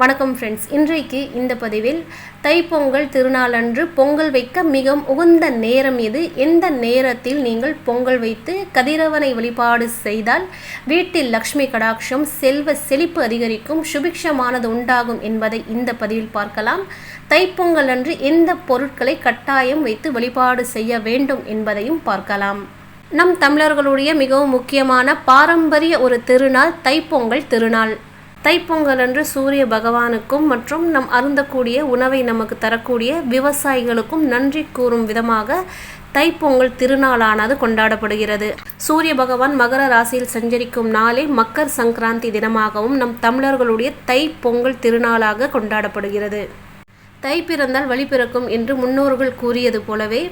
வணக்கம் ஃப்ரெண்ட்ஸ் இன்றைக்கு இந்த பதிவில் தைப்பொங்கல் திருநாளன்று பொங்கல் வைக்க மிகவும் உகந்த நேரம் எது? எந்த நேரத்தில் நீங்கள் பொங்கல் வைத்து கதிரவனை வழிபாடு செய்தால் வீட்டில் லக்ஷ்மி கடாட்சம் செல்வ செழிப்பு அதிகரிக்கும் சுபிக்ஷமானது உண்டாகும் என்பதை இந்த பதிவில் பார்க்கலாம். தைப்பொங்கல் அன்று எந்த பொருட்களை கட்டாயம் வைத்து வழிபாடு செய்ய வேண்டும் என்பதையும் பார்க்கலாம். நம் தமிழர்களுடைய மிகவும் முக்கியமான பாரம்பரிய ஒரு திருநாள் தைப்பொங்கல் திருநாள். தைப்பொங்கல் அன்று சூரிய பகவானுக்கும் மற்றும் நம் அருந்தக்கூடிய உணவை நமக்கு தரக்கூடிய விவசாயிகளுக்கும் நன்றி கூறும் விதமாக தைப்பொங்கல் திருநாளானது கொண்டாடப்படுகிறது. சூரிய பகவான் மகர ராசியில் சஞ்சரிக்கும் நாளே மக்கர் சங்கராந்தி தினமாகவும் நம் தமிழர்களுடைய தைப்பொங்கல் திருநாளாக கொண்டாடப்படுகிறது. தை பிறந்தால் வழி பிறக்கும் என்று முன்னோர்கள் கூறியது போலவே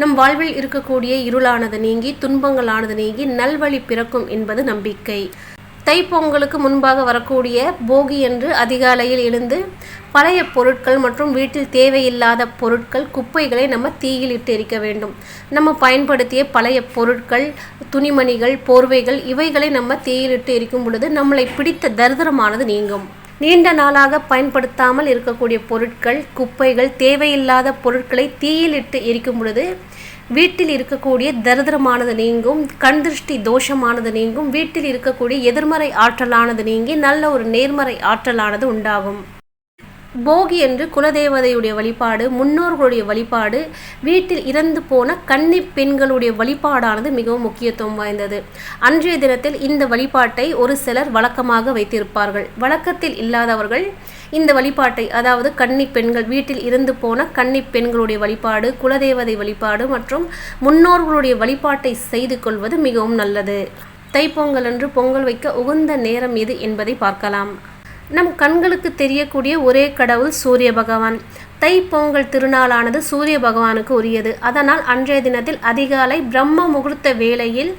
நம் வாழ்வில் இருக்கக்கூடிய இருளானது நீங்கி துன்பங்களானது நீங்கி நல்வழி பிறக்கும் என்பது நம்பிக்கை. தைப்பொங்கலுக்கு முன்பாக வரக்கூடிய போகி என்று அதிகாலையில் எழுந்து பழைய பொருட்கள் மற்றும் வீட்டில் தேவையில்லாத பொருட்கள் குப்பைகளை நம்ம தீயில் இட்டு எரிக்க வேண்டும். நம்ம பயன்படுத்திய பழைய பொருட்கள் துணிமணிகள் போர்வைகள் இவைகளை நம்ம தீயிலிட்டு எரிக்கும் பொழுது நம்மளை பிடித்த தரித்திரமானது நீங்கும். நீண்ட நாளாக பயன்படுத்தாமல் இருக்கக்கூடிய பொருட்கள் குப்பைகள் தேவையில்லாத பொருட்களை தீயிலிட்டு எரிக்கும் பொழுது வீட்டில் இருக்கக்கூடிய தரித்திரமானது நீங்கும் கண் திருஷ்டி தோஷமானது நீங்கும் வீட்டில் இருக்கக்கூடிய எதிர்மறை ஆற்றலானது நீங்கி நல்ல ஒரு நேர்மறை ஆற்றலானது உண்டாகும். போகி என்று குலதேவதையுடைய வழிபாடு முன்னோர்களுடைய வழிபாடு வீட்டில் இறந்து போன கன்னி பெண்களுடைய வழிபாடானது மிகவும் முக்கியத்துவம் வாய்ந்தது. அன்றைய தினத்தில் இந்த வழிபாட்டை ஒரு சிலர் வழக்கமாக வைத்திருப்பார்கள். வழக்கத்தில் இல்லாதவர்கள் இந்த வழிபாட்டை அதாவது கன்னி பெண்கள் வீட்டில் இருந்து போன கன்னி பெண்களுடைய வழிபாடு குலதேவதை வழிபாடு மற்றும் முன்னோர்களுடைய வழிபாட்டை செய்து கொள்வது மிகவும் நல்லது. தைப்பொங்கல் அன்று பொங்கல் வைக்க உகந்த நேரம் எது என்பதை பார்க்கலாம். நம் கண்களுக்கு தெரியக்கூடிய ஒரே கடவுள் சூரிய பகவான். தை பொங்கல் திருநாளானது சூரிய பகவானுக்கு உரியது. அதனால் அன்றைய தினத்தில் அதிகாலை பிரம்ம முகூர்த்த வேளையில்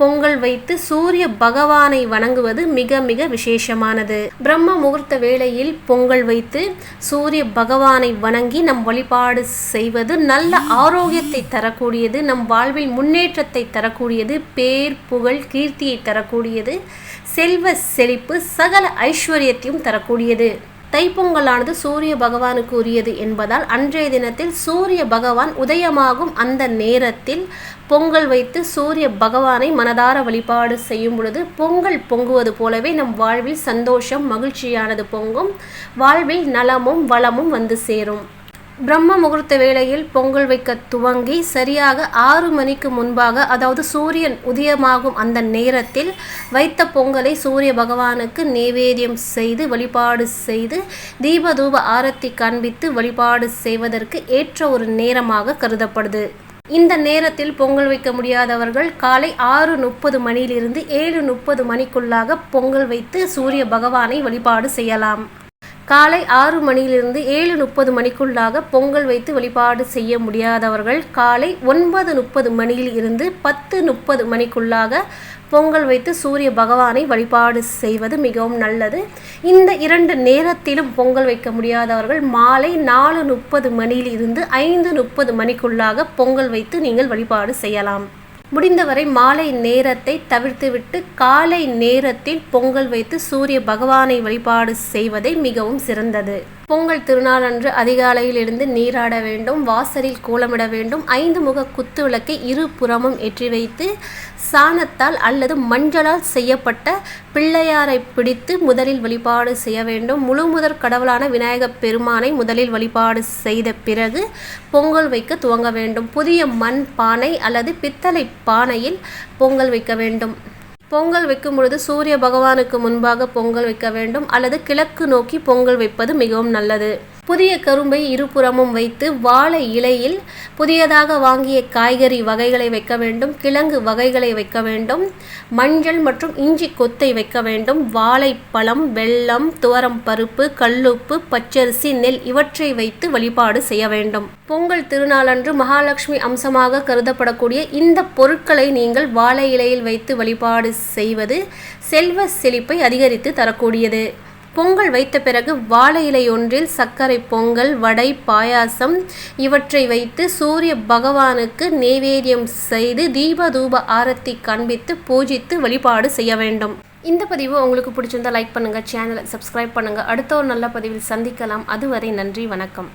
பொங்கல் வைத்து சூரிய பகவானை வணங்குவது மிக மிக விசேஷமானது. பிரம்ம முகூர்த்த வேளையில் பொங்கல் வைத்து சூரிய பகவானை வணங்கி நம் வழிபாடு செய்வது நல்ல ஆரோக்கியத்தை தரக்கூடியது நம் வாழ்வில் முன்னேற்றத்தை தரக்கூடியது பேர் புகழ் கீர்த்தியை தரக்கூடியது செல்வ செழிப்பு சகல ஐஸ்வர்யத்தையும் தரக்கூடியது. தைப்பொங்கலானது சூரிய பகவானுக்கு உரியது என்பதால் அன்றைய தினத்தில் சூரிய பகவான் உதயமாகும் அந்த நேரத்தில் பொங்கல் வைத்து சூரிய பகவானை மனதார வழிபாடு செய்யும் பொழுது பொங்கல் பொங்குவது போலவே நம் வாழ்வில் சந்தோஷம் மகிழ்ச்சியானது பொங்கும். வாழ்வில் நலமும் வளமும் வந்து சேரும். பிரம்ம முகூர்த்த வேளையில் பொங்கல் வைக்க துவங்கி சரியாக ஆறு மணிக்கு முன்பாக அதாவது சூரியன் உதயமாகும் அந்த நேரத்தில் வைத்த பொங்கலை சூரிய பகவானுக்கு நைவேத்தியம் செய்து வழிபாடு செய்து தீபதூப ஆரத்தி காண்பித்து வழிபாடு செய்வதற்கு ஏற்ற ஒரு நேரமாக கருதப்படுது. இந்த நேரத்தில் பொங்கல் வைக்க முடியாதவர்கள் காலை ஆறு முப்பது மணியிலிருந்து ஏழு முப்பது மணிக்குள்ளாக பொங்கல் வைத்து சூரிய பகவானை வழிபாடு செய்யலாம். காலை ஆறு மணியிலிருந்து ஏழு முப்பது மணிக்குள்ளாக பொங்கல் வைத்து வழிபாடு செய்ய முடியாதவர்கள் காலை ஒன்பது முப்பது மணியில் இருந்து பத்து முப்பது மணிக்குள்ளாக பொங்கல் வைத்து சூரிய பகவானை வழிபாடு செய்வது மிகவும் நல்லது. இந்த இரண்டு நேரத்திலும் பொங்கல் வைக்க முடியாதவர்கள் மாலை நாலு முப்பது மணியில் இருந்து ஐந்து முப்பது மணிக்குள்ளாக பொங்கல் வைத்து நீங்கள் வழிபாடு செய்யலாம். முடிந்தவரை மாலை நேரத்தை தவிர்த்துவிட்டு காலை நேரத்தில் பொங்கல் வைத்து சூரிய பகவானை வழிபாடு செய்வதே மிகவும் சிறந்தது. பொங்கல் திருநாளன்று அதிகாலையில் இருந்து நீராட வேண்டும் வாசலில் கோலமிட வேண்டும் ஐந்து முக குத்து விளக்கை இரு புறமும் ஏற்றி வைத்து சாணத்தால் அல்லது மஞ்சளால் செய்யப்பட்ட பிள்ளையாரை பிடித்து முதலில் வழிபாடு செய்ய வேண்டும். முழு முதற் கடவுளான விநாயகப் பெருமானை முதலில் வழிபாடு செய்த பிறகு பொங்கல் வைக்க துவங்க வேண்டும். புதிய மண் பானை அல்லது பித்தளை பானையில் பொங்கல் வைக்க வேண்டும். பொங்கல் வைக்கும் பொழுது சூரிய பகவானுக்கு முன்பாக பொங்கல் வைக்க வேண்டும் அல்லது கிழக்கு நோக்கி பொங்கல் வைப்பது மிகவும் நல்லது. புதிய கரும்பை இருபுறமும் வைத்து வாழை இலையில் புதியதாக வாங்கிய காய்கறி வகைகளை வைக்க வேண்டும் கிழங்கு வகைகளை வைக்க வேண்டும் மஞ்சள் மற்றும் இஞ்சி கொத்தை வைக்க வேண்டும் வாழைப்பழம் வெல்லம் துவரம் பருப்பு கல்லுப்பு பச்சரிசி நெல் இவற்றை வைத்து வழிபாடு செய்ய வேண்டும். பொங்கல் திருநாளன்று மகாலட்சுமி அம்சமாக கருதப்படக்கூடிய இந்த பொருட்களை நீங்கள் வாழை இலையில் வைத்து வழிபாடு செய்வது செல்வ செழிப்பை அதிகரித்து தரக்கூடியது. பொங்கல் வைத்த பிறகு வாழை இலை ஒன்றில் சர்க்கரை பொங்கல் வடை பாயாசம் இவற்றை வைத்து சூரிய பகவானுக்கு நெய்வேத்தியம் செய்து தீப தூப ஆரத்தி காண்பித்து பூஜித்து வழிபாடு செய்ய வேண்டும். இந்த பதிவு உங்களுக்கு பிடிச்சிருந்தா லைக் பண்ணுங்கள் சேனலை சப்ஸ்கிரைப் பண்ணுங்கள் அடுத்த ஒரு நல்ல பதிவில் சந்திக்கலாம். அதுவரை நன்றி வணக்கம்.